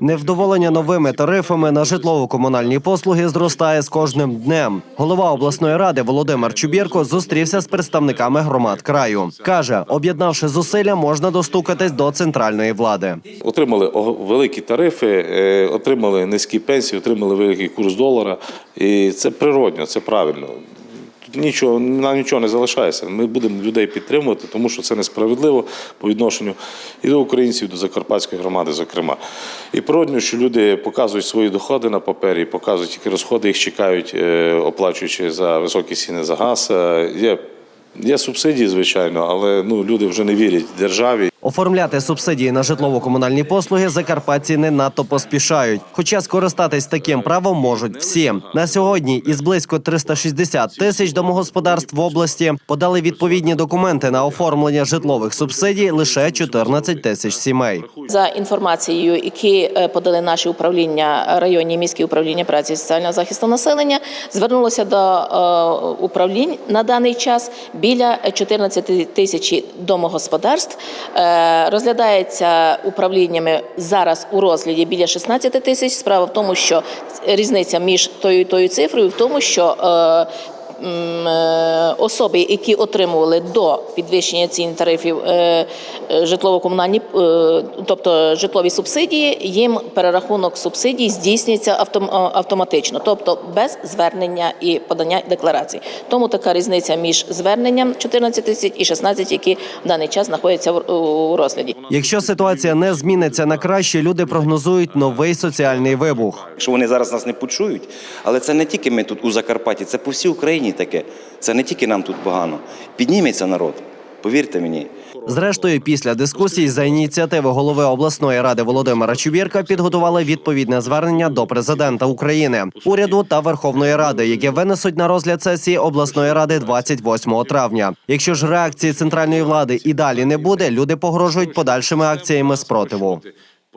Невдоволення новими тарифами на житлово-комунальні послуги зростає з кожним днем. Голова обласної ради Володимир Чубірко зустрівся з представниками громад краю. каже, об'єднавши зусилля, можна достукатись до центральної влади. Отримали великі тарифи, е, отримали низькі пенсії, отримали великий курс долара. І це природньо, це правильно. Нічого, нам нічого не залишається. Ми будемо людей підтримувати, тому що це несправедливо по відношенню і до українців, і до Закарпатської громади, зокрема. І природньо, що люди показують свої доходи на папері, показують, які розходи їх чекають, е, оплачуючи за високі ціни за газ. Е, Є, є субсидії, звичайно, але ну, люди вже не вірять державі. Оформляти субсидії на житлово-комунальні послуги закарпатці не надто поспішають. Хоча скористатись таким правом можуть всі. На сьогодні із близько 360 тисяч домогосподарств в області подали відповідні документи на оформлення житлових субсидій лише 14 тисяч сімей. За інформацією, які е, подали наші управління районні міські управління праці і соціального захисту населення, звернулося до е, управлінь на даний час біля 14 тисяч домогосподарств. Е, Розглядається управліннями зараз у розгляді біля 16 тисяч. Справа в тому, що різниця між тою і тою цифрою в тому, що е, особи, які отримували до підвищення цін тарифів е, е, житлово-комунальні, е, тобто житлові субсидії, їм перерахунок субсидій здійснюється автом- е, автоматично, тобто без звернення і подання декларацій. Тому така різниця між зверненням 14 тисяч і 16, які в даний час знаходяться в- у розгляді. Якщо ситуація не зміниться на краще, люди прогнозують новий соціальний вибух. Якщо вони зараз нас не почують, але це не тільки ми тут у Закарпатті, це по всій Україні таке. Це не тільки нам тут погано. Підніметься народ, повірте мені. Зрештою, після дискусій за ініціативи голови обласної ради Володимира Чубірка підготували відповідне звернення до президента України, уряду та Верховної Ради, яке винесуть на розгляд сесії обласної ради 28 травня. Якщо ж реакції центральної влади і далі не буде, люди погрожують подальшими акціями спротиву.